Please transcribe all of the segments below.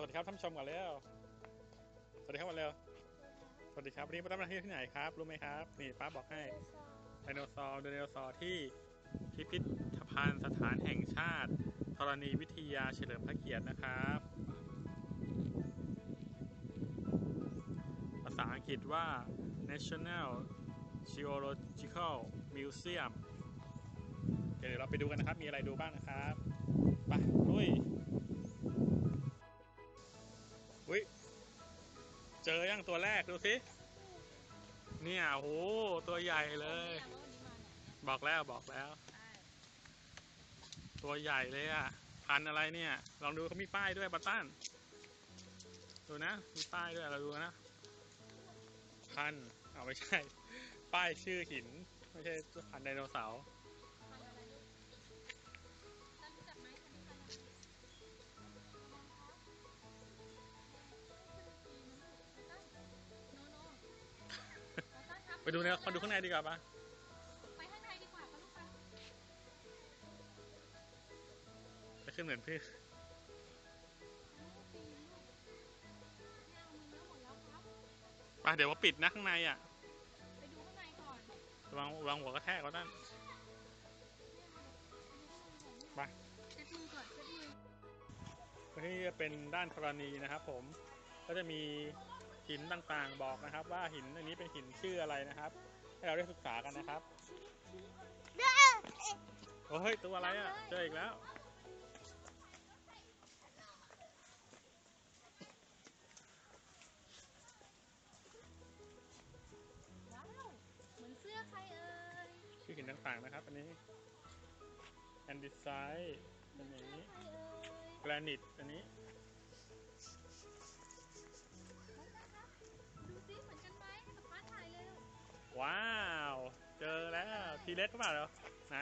วัสดีครับท่านผู้ชมก่อนเร็วสวัสดีครับก่อนเร็วสวัสดีครับวันนี้ป้าตั้มมาที่ที่ไหนครับ รู้ไหมครับ นี่ป้าบอกให้ไดโนเสาร์ไดโนเสาร์ที่พิพิธภัณฑ์สถานแห่งชาติธรณีวิทยาเฉลิมพระเกียรตินะครับ ภาษาอังกฤษว่า National Geological Museum เดี๋ยวเราไปดูกันนะครับ มีอะไรดูบ้างนะครับ ไปลุย เจอยังตัวแรกดูสิ เนี่ยโหตัวใหญ่เลย บอกแล้วบอกแล้ว ตัวใหญ่เลยอะ พันอะไรเนี่ย ลองดูเขามีป้ายด้วยบัตตันดูนะ มีป้ายด้วยเราดูนะ พันเอาไม่ใช่ ป้ายชื่อหิน ไม่ใช่พันไดโนเสาร์ ไปดูเนี่ยมาดูข้างในดีกว่าปะไปข้างในดีกว่าปะลูกปะไปขึ้นเหมือนพี่ปีนลูกเนี่ยเอามือน้ำหมดแล้วครับไปเดี๋ยวว่าปิดนะข้างในอะ ไปดูข้างในก่อนระวังระวังหัวกระแทกเขาด้านไปเช็ดมือก่อนเช็ดมือที่จะเป็นด้านธรณีนะครับผม ก็จะมี หินต่างๆบอกนะครับ ว่าหินอันนี้เป็นหินชื่ออะไรนะครับ ให้เราได้ศึกษากันนะครับโอ้ยตัวอะไรอะเจออีกแล้วว้าวเหมือนเสื้อใครเอ่ยชื่อหินต่างๆนะครับ อันนี้แอนดิไซต์เป็นอย่างนี้ใครเอ่ยแกรนิตอันนี้ ว้าว เจอแล้วทีเล็กก็เปล่าเหรอไหน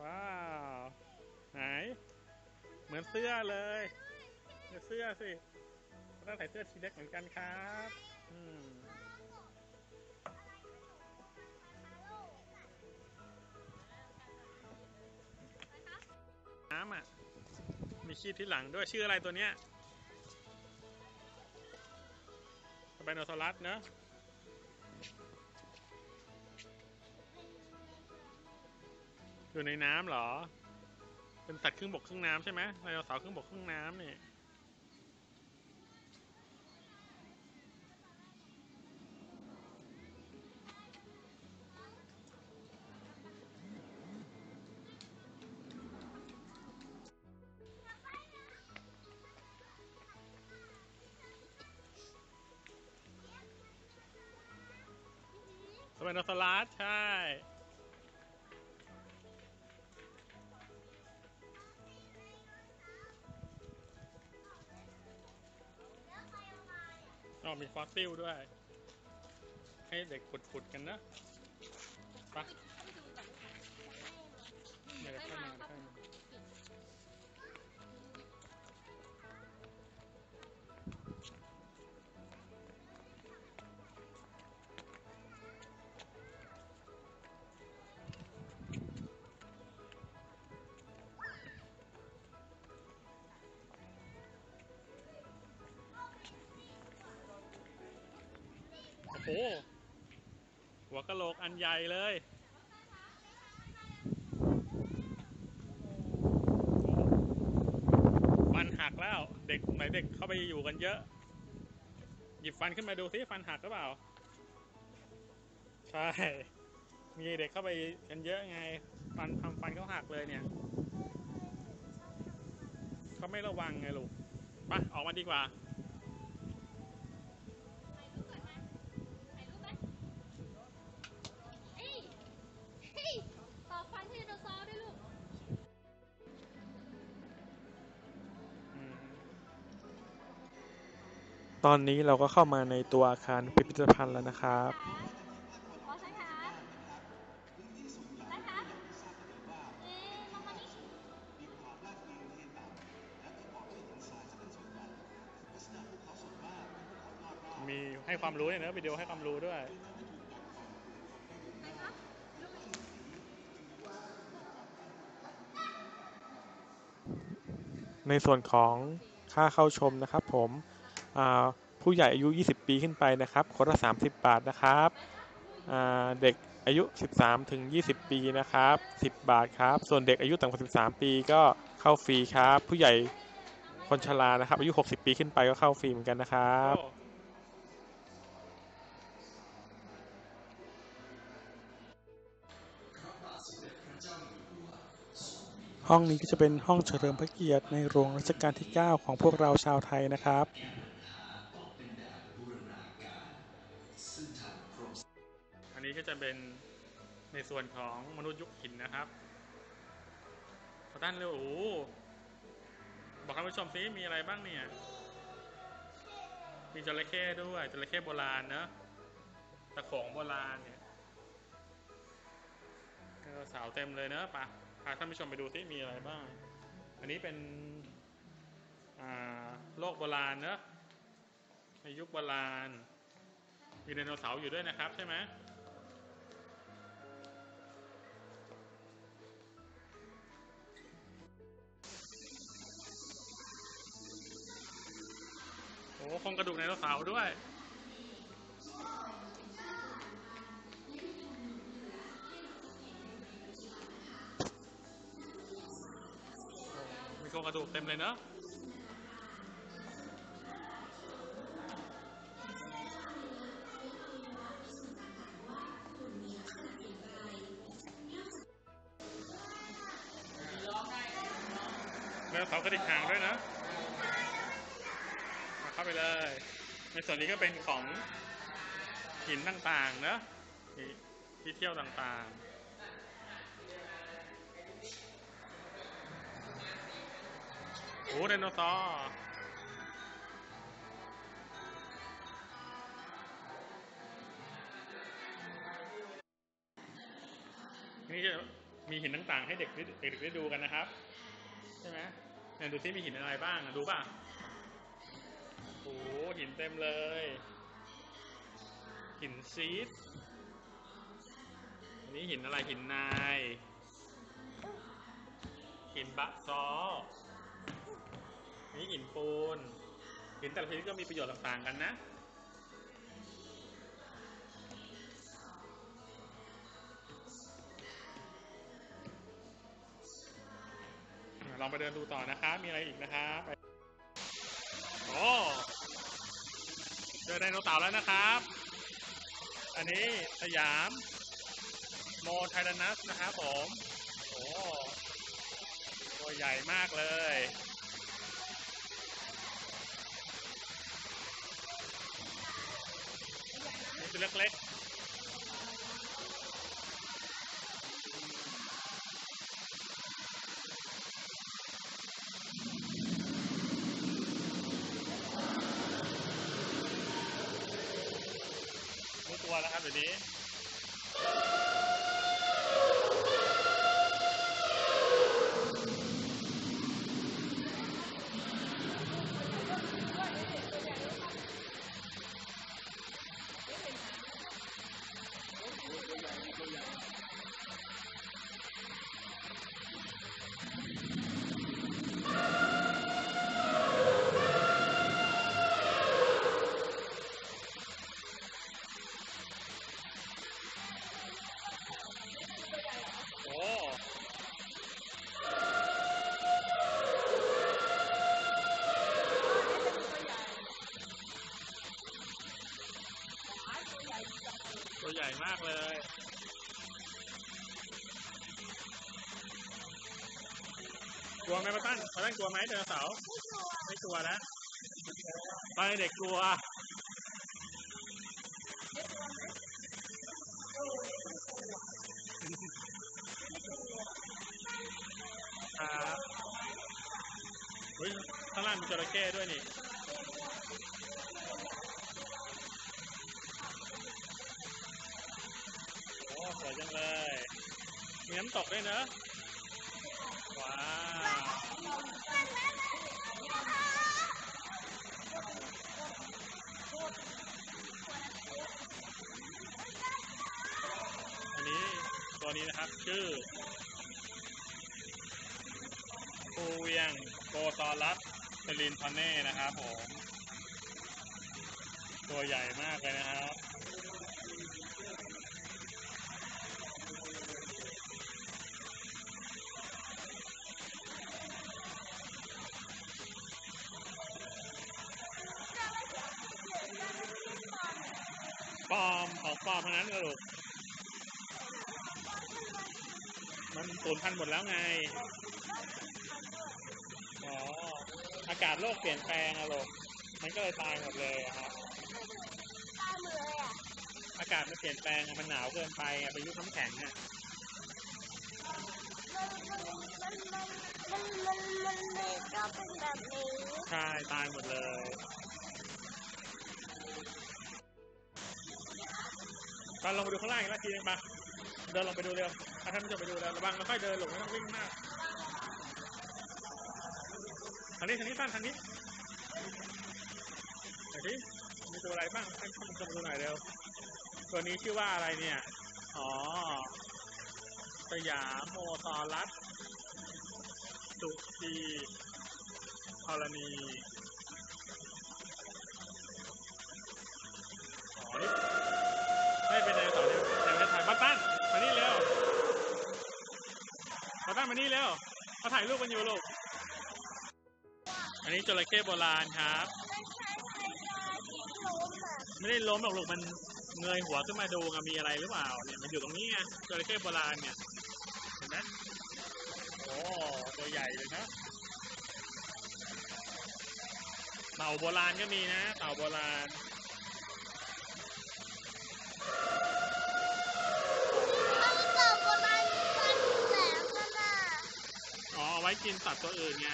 ว้าว ไหน เหมือนเสื้อเลยเหมือนเสื้อสิต้องใส่เสื้อทีเล็กเหมือนกันครับอืมน้ำอะ มีคีบที่หลังด้วยชื่ออะไรตัวเนี้ย ไปโนซอรัสเนอะอยู่ในน้ำเหรอ เป็นสัตว์ครึ่งบกครึ่งน้ำใช่ไหมไดโนเสาร์ครึ่งบกครึ่งน้ำนี่ โนซอรัสใช่ อ๋อมีฟอสซิลด้วย ให้เด็กขุดๆกันนะไป ห หัวกะโหลกอันใหญ่เลยฟันหักแล้ว เด็กไหนเด็กเข้าไปอยู่กันเยอะ หยิบฟันขึ้นมาดูสิฟันหักหรือเปล่า ใช่ มีเด็กเข้าไปกันเยอะไง ฟันทำฟันเขาหักเลยเนี่ยเขาไม่ระวังไงลูกไปออกมาดีกว่า ตอนนี้เราก็เข้ามาในตัวอาคารพิพิธภัณฑ์แล้วนะครับขอใช่ครับใช่ครับเอ๊ะลองมานี่มีให้ความรู้เนี่ยนะวิดีโอให้ความรู้ด้วยใช่ครับลุยในส่วนของค่าเข้าชมนะครับผมอ่า ผู้ใหญ่อายุ 20 ปีขึ้นไปนะครับคนละ 30 บาทนะครับเด็กอายุ 13 ถึง 20 ปีนะครับ 10 บาทครับ ส่วนเด็กอายุต่ำกว่า 13 ปีก็เข้าฟรีครับ ผู้ใหญ่คนชรานะครับ อายุ 60 ปีขึ้นไปก็เข้าฟรีเหมือนกันนะครับห้องนี้ก็จะเป็นห้องเฉลิมพระเกียรติในหลวงรัชกาลที่ 9 ของพวกเราชาวไทยนะครับ จะเป็นในส่วนของมนุษย์ยุคหินนะครับขอด้านเร็วโอ้บอกท่านผู้ชมซิมีอะไรบ้างเนี่ย มีจระเข้ด้วยจระเข้โบราณเนอะตะโขงโบราณเนี่ยไดโนเสาวเต็มเลยเนอะปะพาท่านผู้ชมไปดูซิมีอะไรบ้าง อันนี้เป็นโลกโบราณเนอะในยุคโบราณ มีไดโนเสาร์อยู่ด้วยนะครับใช่ไหม โอ้โครงกระดูกไดโนเสาร์ด้วย มีโครงกระดูกเต็มเลยเนอะแล้วเขากระดิกหางด้วยนะาไปเลย ในส่วนนี้ก็เป็นของหินต่างๆเนอะที่เที่ยวต่างๆโอ้ไดโนเสาร์นี่จะมีหินต่างๆ ให้เด็กได้เด็กๆได้ดูกันนะครับ ใช่ไหมเนี่ยดูที่มีหินอะไรบ้างดูป่ะ หหินเต็มเลย หินซีดอันนี้หินอะไรหินนาย หินบะซออันนี้หินปูน หินแต่ละชนิดก็มีประโยชน์ต่างกันนะ ลองไปเดินดูต่อนะครับมีอะไรอีกนะครับ โอ้เจอไดโนเสาร์แล้วนะครับ อันนี้สยาม โมไทรนัสนะครับผม โอ้ตัวใหญ่มากเลยนี่ตัวเล็กๆ รู้ตัวแล้วครับเดี๋ยวนี้ โอ้ ตัวใหญ่ มากเลยกลัวไหมป้าตั้นป้าตั้นกลัวไหมไดโนเสาร์ไม่กลัวนะตอนเด็กกลัวครับเฮ้ยข้างล่างมีจระเข้ด้วยนี่ โอ้สวยจัง เลย มีน้ำตกด้วยเนอะว้าวอันนี้ตัวนี้นะครับชื่อปูฟูเวียงโกตอรัสเซลินพอนเน่นะครับผม ตัวใหญ่มากเลยนะครับ ปลอมของปลอมทั้งนั้นเลยลูก มันสูญพันธุ์ห มดแล้วไง อ๋อ อากาศโลกเปลี่ยนแปลงอะลูกมันก็เลยตายหมดเลยอะครับตามเลยอะ อากาศมันเปลี่ยนแปลงอะมันหนาวเกินไปอะไปยุคน้ำแข็งอะมันมันมันมันมันเลยก็เป็นแบบนี้ ใช่ ตายหมดเลยตอนลงไปดูข้างล่างอีกแล้วทีนึงปะ เดินลงไปดูเร็วถ้าท่านผู้ชมไปดูเร็วระวังแล้วค่อยเดินหลงไม่ต้องวิ่งมากทางนี้ทางนี้ตั้นทางนี้ไหนดิมีตัวอะไรบ้างท่านผู้ชมดูหน่อยเร็ว ตัวนี้ชื่อว่าอะไรเนี่ย อ๋อ สยามโมซอรัสสุจีธรณี อ๋อ นี่ไม่เป็นไดโนเสาร์ในในประเทศไทยบัตตันมานี่เร็วบัตตันมานี่เร็วเขา ถ่ายรูปกันอยู่ลูก อันนี้จระเข้โบราณครับมันใช้ไฟฟ้าที่ล้มอะไม่ได้ล้มหรอกลูกมันเงยหัวขึ้นมาดูไงมีอะไรหรือเปล่าเนี่ยมันอยู่ตรงนี้ไงจระเข้โบราณเนี่ยเห็นไหมโอ้ตัวใหญ่เลยนะเต่าโบราณก็มีนะเต่าโบราณ มันเก่าโบราณกันแหลมนั่นน่ะ อ๋อเอาไว้กินสัตว์ตัวอื่นไง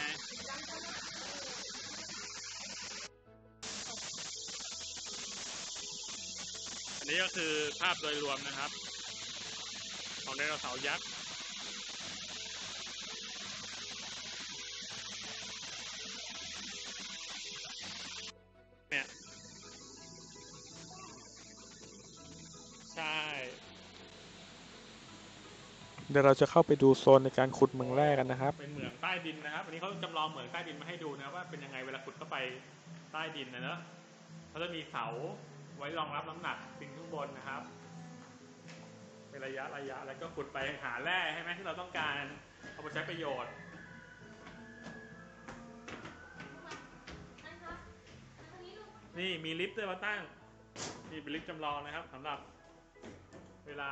อันนี้ก็คือภาพโดยรวมนะครับ ของไดโนเสาร์ยักษ์ เดี๋ยวเราจะเข้าไปดูโซนในการขุดเมืองแร่กันนะครับ เป็นเหมืองใต้ดินนะครับอันนี้เขาจำลองเหมืองใต้ดินมาให้ดูนะครับว่าเป็นยังไงเวลาขุดเข้าไปใต้ดินนะเนอะเขาจะมีเสาไว้รองรับน้ำหนักสิ่งข้างบนนะครับ เป็นระยะระยะแล้วก็ขุดไปหาแร่ใช่ไหมที่เราต้องการเอาไปใช้ประโยชน์นี่มีลิฟต์ด้วยมาตั้งนี่เป็นลิฟต์จำลองนะครับสำหรับเวลา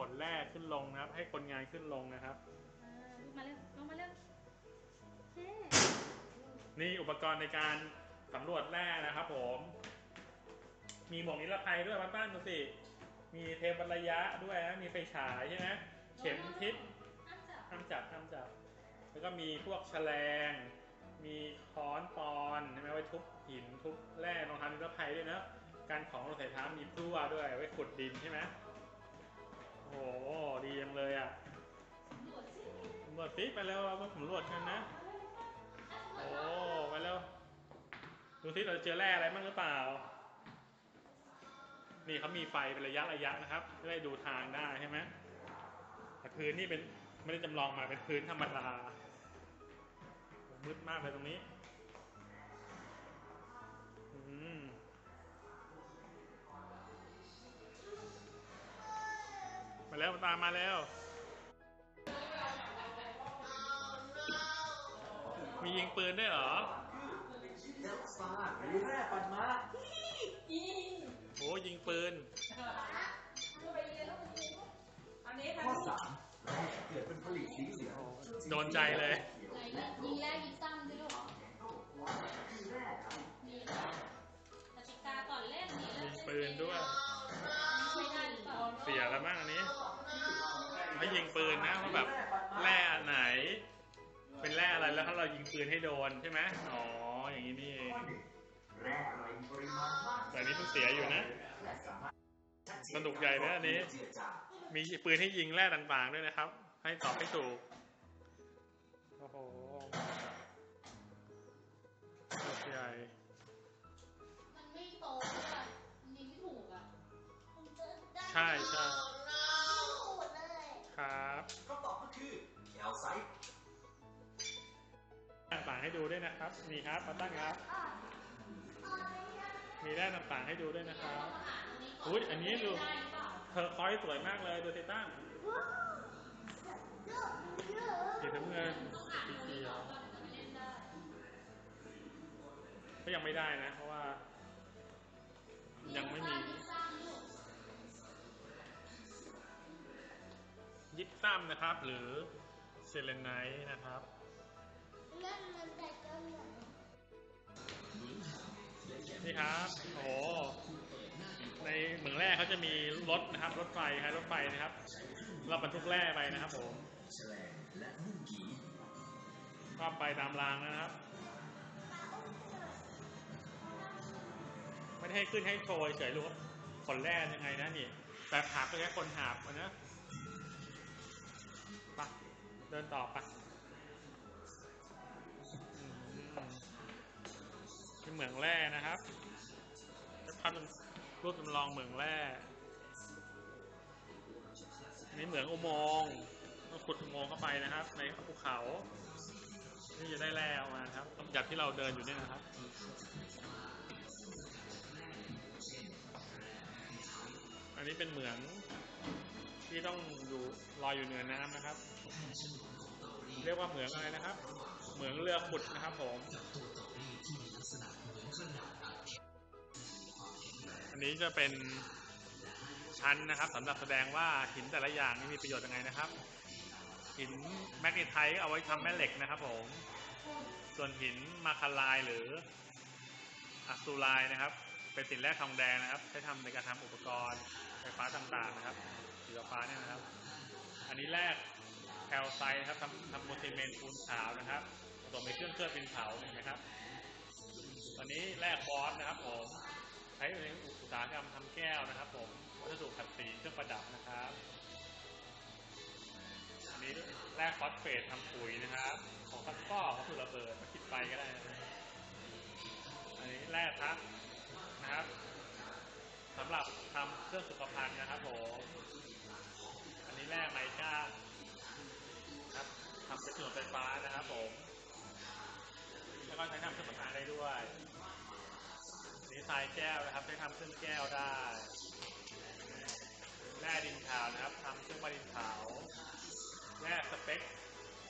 ขนแร่ขึ้นลงนะครับ ให้คนงานขึ้นลงนะครับ อ่าลูกมาเร็วลงมาเร็วเฮ้นี่อุปกรณ์ในการสำรวจแร่นะครับ ผม มีหมวกนิรภัยด้วยมาตั้งดูสิ มีเทปวัดระยะด้วยนะ มีไฟฉายใช่ไหมเข็มทิศ ห้ามจับห้ามจับห้ามจับ แล้วก็มีพวกแฉลง มีค้อนปอนใช่ไหมไว้ทุบหินทุบแร่รองเท้านิรภัยด้วยนะการของรองใส่เท้ามีพลั่วด้วยไว้ขุดดินใช่ไหม โอ้โห ดีจังเลยอะสำรวจสิไปแล้วเราต้องสำรวจกันนะ โอ้ไปแล้ว ดูสิเราจะเจอแร่อะไรบ้างหรือเปล่า นี่เขามีไฟเป็นระยะระยะนะครับเพื่อให้ดูทางได้ใช่ไหมแต่พื้นนี่เป็นไม่ได้จำลองมาเป็นพื้นธรรมดา มืดมากเลยตรงนี้ อืม แล้วตามมาแล้ว มียิงปืนด้วยเหรอเลือกฟ้าหรือแร่ปันมาโอ้ยิงปืนข้อสามแร่เกิดเป็นผลิตสีเหลืองโดนใจเลยไหนยิงแรกยิงซ้ำสิลูกคือแร่ครับนี่กติกาก่อนเล่นนี่ยิงปืนด้วยใช้ได้หรือเปล่าเสียแล้วมั้งอันนี้ ไม่ยิงปืนนะว่าแบบแร่อันไหน เป็นแร่อะไรแล้วถ้าเรายิงปืนให้โดนใช่ไหมอ๋ออย่างนี้นี่เองข้อหนึ่งแร่อะไรมีปริมาณมากแต่อันนี้เพิ่งเสียอยู่นะและสามารถชัดเจสนุกใหญ่นะอันนี้เจือจางมีปืนให้ยิงแร่ต่างๆด้วยนะครับ ให้ตอบให้ถูกโอ้โหตัวใหญ่มันไม่โตเลยอะมันยิงไม่ถูกอะใช่ใช่ขูดเลย ครับคำตอบก็คือแคลไซต์ๆให้ดูด้วยนะครับนี่ครับมาตั้งครับ มีแร่ต่างๆให้ดูด้วยนะครับอุ้ยอันนี้ดูเธอคอยสวยมากเลยดูติตั้งสีน้ำเงินสีเขียวก็ยังไม่ได้นะ เพราะว่า ยังไม่มี ยิปซัมนะครับ หรือเซเลนไนท์นะครับนั่นมันแต่ต้นไหนนี่ครับโอ้ในเหมืองแร่เขาจะมีรถนะครับ รถไฟครับรถไฟนะครับ เราบรรทุกแร่ไปนะครับผมก็ไปตามรางนะครับ ไม่ได้ให้ขึ้นให้โชว์เฉยรู้ว่าขนแร่ยังไงนะนี่ แต่หาบก็แค่คนหาบมันนะ เดินต่อไปอืมเป็นเหมืองแร่นะครับจะทำรูปจำลองเหมืองแร่นี่เหมืองอุโมงค์ต้องขุดอุโมงค์เข้าไปนะครับ ในภูเขา นี่จะได้แร่ออกมาครับจากที่เราเดินอยู่นี่นะครับอันนี้เป็นเหมือง ที่ต้องอยู่ลอยอยู่เหนือน้ำนะครับ เรียกว่าเหมืองอะไรนะครับ เหมืองเรือขุดนะครับผมอันนี้จะเป็นชั้นนะครับสำหรับแสดงว่าหินแต่ละอย่างนี่มีประโยชน์ยังไงนะครับ หินแมกนีไทต์เอาไว้ทำแม่เหล็กนะครับ ผม ส่วนหินมาคาลายหรืออะซูไลน์นะครับ เป็นสินแร่ทองแดงนะครับ ใช้ทำในการทำอุปกรณ์ ไฟฟ้าต่างๆนะครับสีฟ้าเนี่ยนะครับ อันนี้แรกแคลไซต์ครับทำทำโมซิเมนปูนขาวนะครับผสมในเครื่องเคลือบเป็นเผาเห็นไหมครับอันนี้แรกบอสนะครับผมใช้ในอุตสาหกรรมทำแก้วนะครับ ผมวัสดุขัดสีเครื่องประดับนะครับอันนี้แรกฟอสเฟตทำปุ๋ยนะครับ ของคัสก้อของถุระเบิดมาคิดไปก็ได้นะอันนี้แร่ทักนะครับ สำหรับทำเครื่องสุขภัณฑ์นะครับผมอันนี้แร่ไมก้าครับทำเป็นส่วนไฟฟ้านะครับผมแล้วก็ใช้ทำเครื่องสำอางได้ด้วยอันนี้ทรายแก้วนะครับใช้ทำเครื่องแก้วได้แร่ดินขาวนะครับทำเครื่องวาดดินขาวแร่สเปค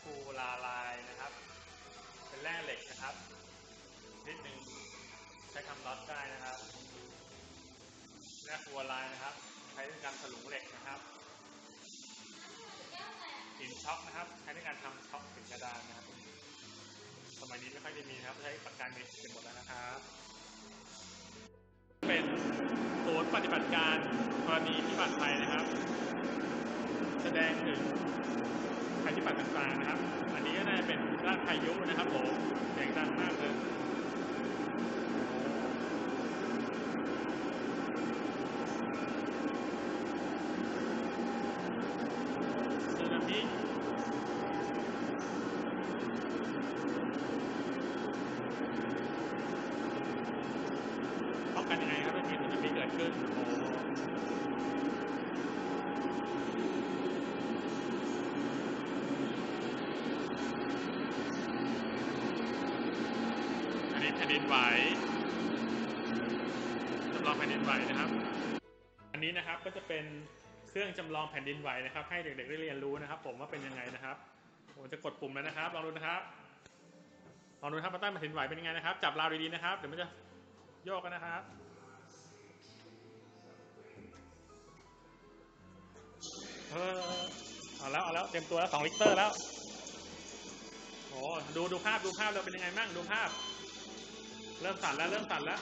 ฟูลาลายนะครับ เป็นแร่เหล็กนะครับนิดนึงใช้ทำน็อตได้นะครับ แร่ฟูลาลายนะครับ ใช้ในการถลุงเหล็กนะครับหินช็อกนะครับ ใช้ในการทำช็อกถึงกระดานนะครับ สมัยนี้ไม่ค่อยจะมีนะครับ ใช้ปากกาเมจิกกันหมดแล้วนะครับ เป็นศูนย์ปฏิบัติการกรณีพิบัติภัยนะครับ แสดงถึงภัยพิบัติต่างๆนะครับ อันนี้ก็น่าจะเป็นด้านพายุนะครับผมเสียงดังมากเลย สึนามิป้องกันยังไงครับถ้ามีสึ นามิเกิดขึ้นโอ้อันนี้แผ่นดินไหวจำลองแผ่นดินไหวนะครับ อันนี้นะครับก็จะเป็นเครื่องจำลองแผ่นดินไหวนะครับ ให้เด็กๆได้เรียนรู้นะครับ ผมว่าเป็นยังไงนะครับ ผมจะกดปุ่มแล้วนะครับลองดูนะครับลองดูนะครับมาตั้งแผ่นดินไหวเป็นยังไงนะครับ จับราวดีๆนะครับเดี๋ยวมันจะโยกกันนะครับ เออเอาแล้วเอาแล้วเต็มตัวแล้วสองลิตรแล้วโอ้ดูดูภาพดูภาพเราเป็นยังไงบ้างดูภาพ เริ่มสั่นแล้วเริ่มสั่นแล้ว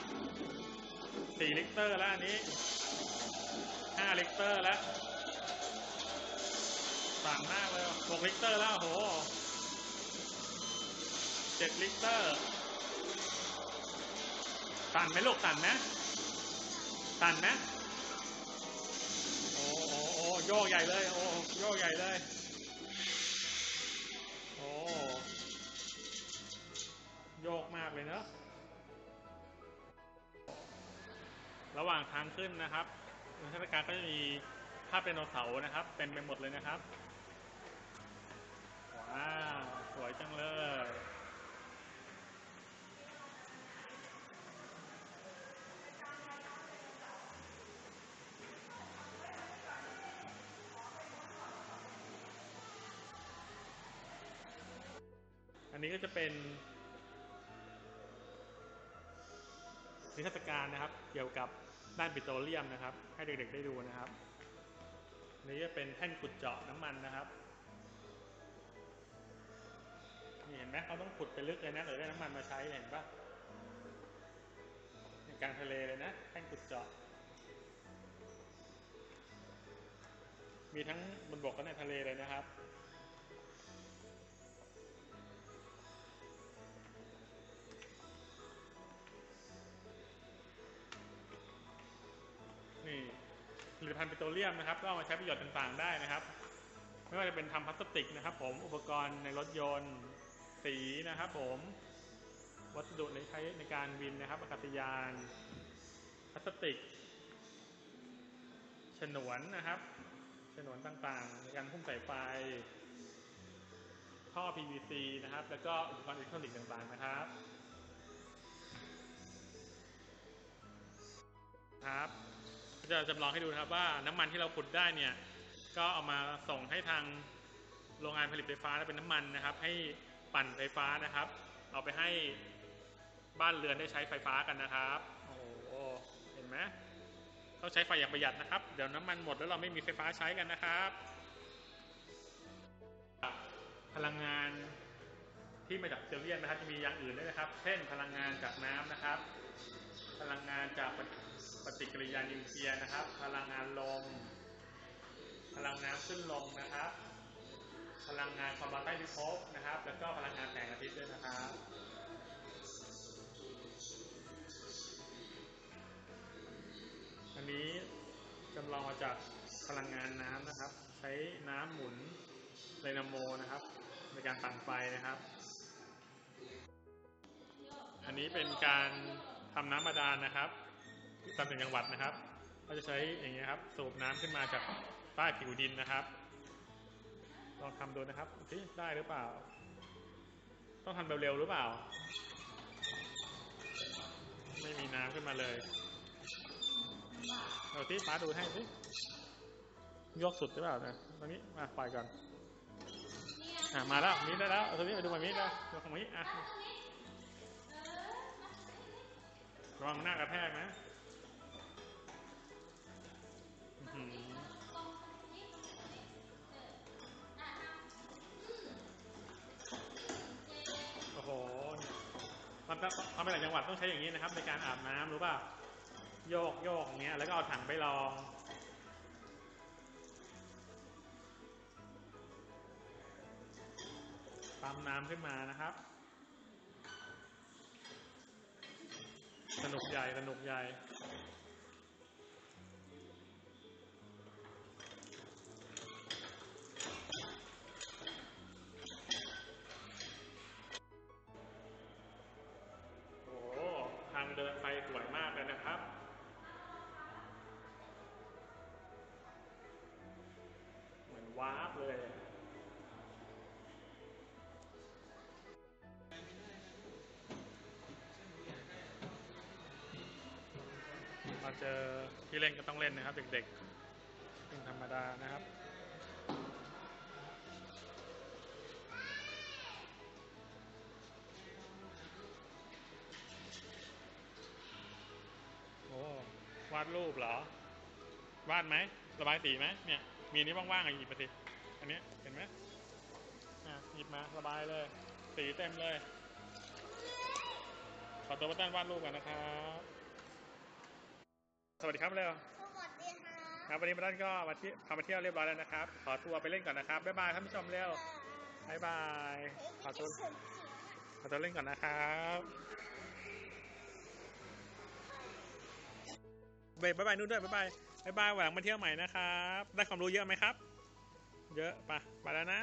สี่ลิตรแล้วอันนี้ห้าลิตรแล้วสั่นมากเลยหกลิตรแล้วโหเจ็ดลิตรสั่นไหมลูกสั่นไหมสั่นไหม โยกใหญ่เลย โอ้โยกใหญ่เลย โอ้โยกมากเลยเนอะระหว่างทางขึ้นนะครับเทศกาลก็จะมีภาพไดโนเสาร์นะครับ เต็มไปหมดเลยนะครับ ว้าว สวยจังเลย นนี้ก็จะเป็นนิทรรศการนะครับ เกี่ยวกับด้านปิโตรเลียมนะครับ ให้เด็กๆได้ดูนะครับนนี้จะเป็นแท่นขุดเจาะน้ำมันนะครับนี่เห็นไหมเขาต้องขุดไปลึกเลยนะเดี๋ยวได้น้ำมันมาใช้เนี่ยเห็นปะในกลางทะเลเลยนะแท่นขุดเจาะ มีทั้งบนบกและในทะเลเลยนะครับ ลิตภัณฑ์ปิโตรเลียมนะครับก็เอามาใช้ประโยชน์ต่างๆได้นะครับ ไม่ว่าจะเป็นทำพลาสติกนะครับ ผมอุปกรณ์ในรถยนต์สีนะครับ ผมวัสดุในใช้ในการบินนะครับอากาศยานพลาสติก ฉนวนนะครับฉนวนต่างๆ ในการพุ่มสายไฟท่อ PVC นะครับ แล้วก็อุปกรณ์อิเล็กทรอนิกส์ต่างๆนะครับครับ จะจำลองให้ดูครับว่าน้ำมันที่เราขุดได้เนี่ยก็เอามาส่งให้ทางโรงงานผลิตไฟฟ้าและเป็นน้ำมันนะครับ ให้ปั่นไฟฟ้านะครับ เอาไปให้บ้านเรือนได้ใช้ไฟฟ้ากันนะครับโอ้โหเห็นไหมต้องใช้ไฟอย่างประหยัดนะครับ เดี๋ยวน้ำมันหมดแล้วเราไม่มีไฟฟ้าใช้กันนะครับ พลังงานที่มาจากเซลเลียนนะครับจะมีอย่างอื่นด้วยนะครับ เช่นพลังงานจากน้ำนะครับ พลังงานจาก ปฏิกิริยานิวเคลียร์นะครับ พลังงานลม พลังน้ำขึ้นลมนะครับ พลังงานความร้อนใต้พิภพนะครับ แล้วก็พลังงานแสงอาทิตย์ด้วยนะครับอันนี้จำลองมาจากพลังงานน้ำนะครับ ใช้น้ำหมุนไดนาโมนะครับ ในการปั่นไฟนะครับ อันนี้เป็นการทำน้ำบาดาลนะครับ ตามต่างจังหวัดนะครับ ก็จะใช้อย่างเงี้ยครับสูบน้ำขึ้นมาจากใต้ผิวดินนะครับ ลองทำดูนะครับสิได้หรือเปล่า ต้องทำเร็วๆหรือเปล่า ไม่มีน้ำขึ้นมาเลยเอาที่ป้าดูให้สิยกสุดหรือเปล่านะตอนนี้มาปล่อยก่อนอะมาแล้วมีได้แล้วเอาตัวนี้ไปดูมามีได้ยกของมีอะระวังหน้ากระแทกนะ โอ้โหมันทำไปหลายจังหวัดต้องใช้อย่างนี้นะครับ ในการอาบน้ำรู้ป่ะโยกโยกอย่างเงี้ยแล้วก็เอาถังไปรองปั๊มน้ำขึ้นมานะครับ สนุกใหญ่สนุกใหญ่าเจอที่เล่นก็ต้องเล่นนะครับ เด็กๆเป็นธรรมดานะครับโอ้วาดรูปเหรอ วาดไหมระบายสีไหมเนี่ย มีนี้ว่างๆอะหยิบมาสิอันนี้เห็นไหมอะหยิบมาระบายเลย สีเต็มเลยขอตัวมาตั้นวาดรูปกันนะครับ สวัสดีครับเร็วสวัสดีค่ะครับวันนี้มาตั้นก็มาที่พามาเที่ยวเรียบร้อยแล้วนะครับ ขอตัวไปเล่นก่อนนะครับบ๊ายบายท่านผู้ชมเร็วบ๊ายบายขอตัวขอตัวเล่นก่อนนะครับบ๊ายบายนู่นด้วยบ๊ายบายบ๊ายบายหวังมาเที่ยวใหม่นะครับ ได้ความรู้เยอะไหมครับ เยอะไปะไปแล้วนะ